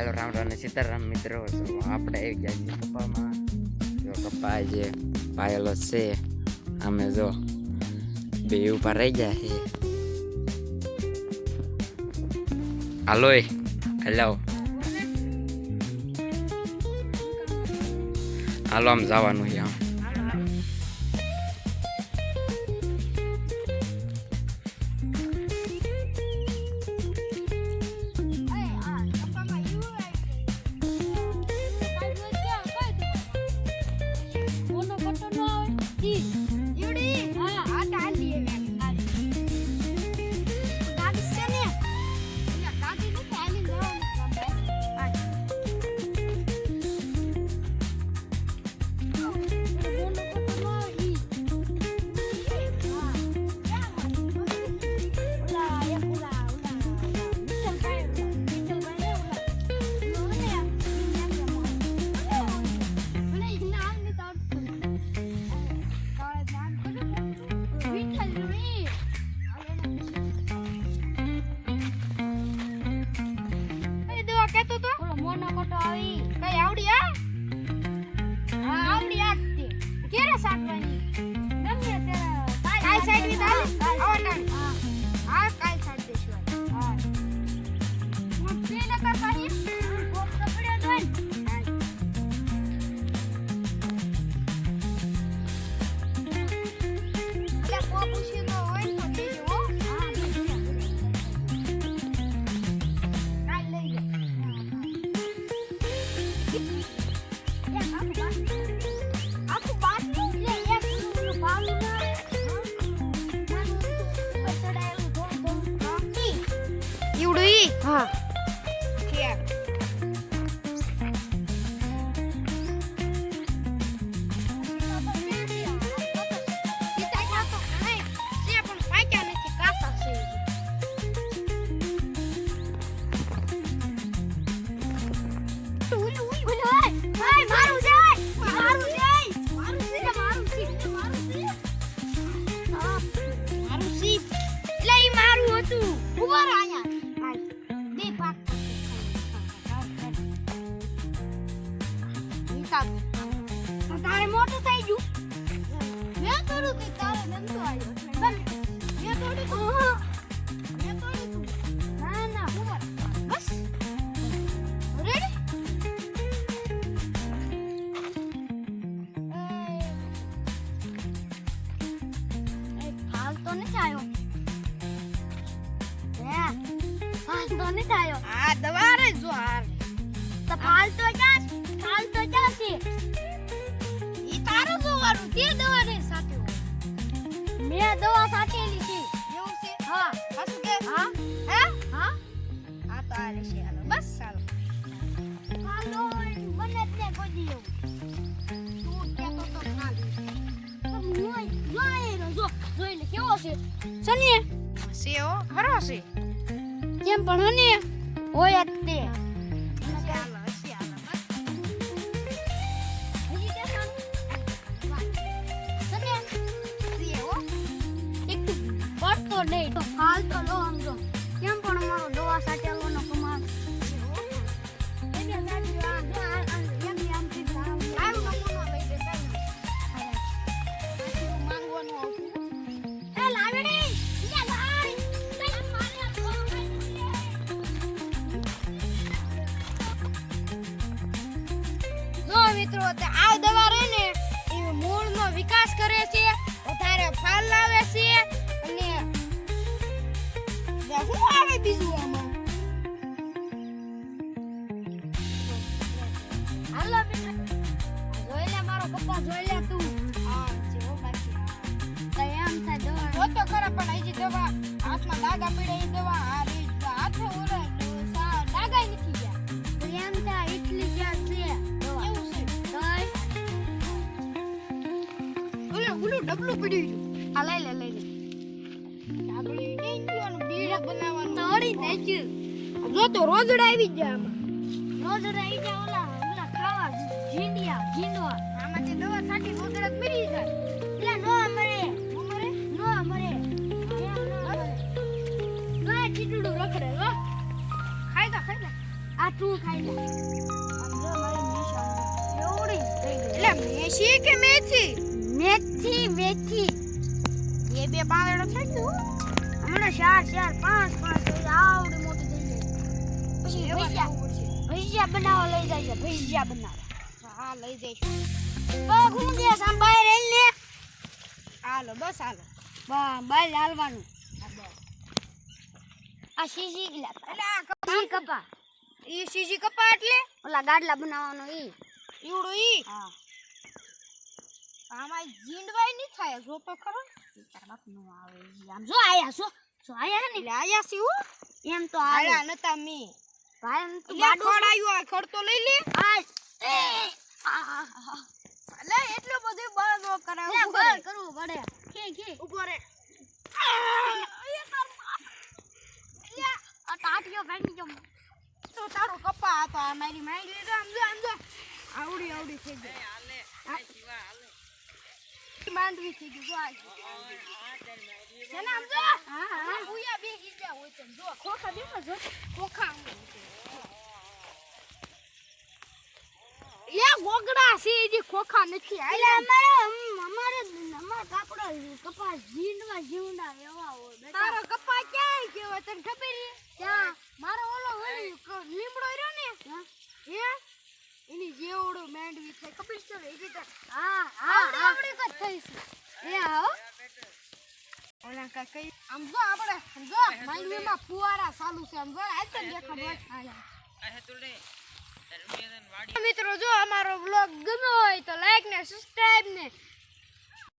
હાલો રામ રામ સીતારામ મિત્રો આપણે આવી ગયા છીએ કપામાં જો કપા જે પાયેલો છે અમે જો બે ઉપર રહી ગયા છે હાલો હાલો હાલો આમ જવાનું છે આમ હા તારે મોટું થઈ ગયું. મેં થોડું કે તારે નંદુ આવ્યો મેં થોડું મેં થોડું ના ના ઉપર બસ. રેડી તો નથી આવ્યો. હે તો નથી આવ્યો. આ દવારે જો હાર તે દવા ને સાથે હોય. મેં દવા સાચેલી છે. એવું છે? હા. હાસુ કે? હા. હે? હા. આ તો આ લેશે હાલો બસ ચાલો. હાલો મને એવું. તું જો જોઈ લે કેવો છે? સની ખરો છે કેમ પણ હની હોય જ તે. 累。પપ્પા જોઈ લે તું. આ જેવો બાકી. આ. તો એમ થાય દવા જો તો ખરા પણ હજી દવા હાથમાં લાગા પડે એ દવા આ રે હાથે ઓલા સા- દાગાય નથી ગયા. તો એમ થાય એટલી ક્યાં છે. એવું છે. ઓલું ઓલું ડબલું પડ્યું. આ લઈ લે લઈ લે. આપણે નહીં જોવાનું બીડા બનાવવાનું તોડી નાખ્યું જો તો રોજડા આવી જાય આમાં. રોજ રહી જા ઓલા ઓલા ખાવા ઝીંડિયા ઝીંડવા આમાંથી દવા છાંટી રોજડા મરી જાય. એટલે નો મરે મરે નો મરે. નો નો ચીટડું રખડે હો. ખાઈ જા ખાઈ જા આ તું ખાઈ જો એટલે મેસી કે મેથી? મેથી મેથી. એ બે પાંદડો છે ગયું હમણાં ચાર ચાર પાંચ પાંચ આવડી મોટી થઈ જાય. પછી ભજીયા. ભજીયા બનાવવા લઈ જાય છે ભજીયા બનાવવા હા લઈ જઈશું. બા હું દે સામ બહાર રહીને હાલો બસ હાલો. બા બહાર હાલવાનું. આ શીશી ગલા એટલે આ કપા. ઈ સીજી કપા એટલે? ઓલા ગાડલા બનાવવાનો ઈ. ઈવડું ઈ? હા. આમાં જીંડવાય નહીં થાય જો તો ખરો તાર બાપનું આવે આમ જો આયા છો જો આયા ને. આયા સી હું? એમ તો આયા નતા મી. ભાઈ તો બાડું આ ખડ તો લઈ લે. આ, આ, આ. એટલે એટલું બધું બળ નો કરાવ લે, બળ કરવું પડે ખે ખે ઊભો રે આ ટાટિયો જો તો તારો કપા હતો આ મારી લીધો. આમ જો આમ જો. આવડી આવડી થઈ ગઈ. માંડવી થઈ ગઈ જો આ છે ને આમ જો. હા હા. ઉયા બે ગીજા હોય તેમ જો. ખોખા દેખો જો. ખોખા લે ગોગડા છે જે ખોખા નથી આલે અમારો કપાસ જીંડવા જીવડા એવા હોય બેટા. તારો કપા ક્યાં ગયો તને ખબર છે? ત્યાં મારો ઓલો લીમડો રહ્યો ને? હા. હે? એની જેવડો માંડવી થાય ખબર છે ને એ રીતે હા હા આવડી કદ થઈ છે એ આવો ઓલા કા કઈ આમ જો આપણે આમ જો માંડવીમાં ફુવારા ચાલુ છે. આમ જો આજ તો દેખાડવા મિત્રો જો અમારો બ્લોગ ગમ્યો હોય તો લાઈક ને સબસ્ક્રાઇબ ને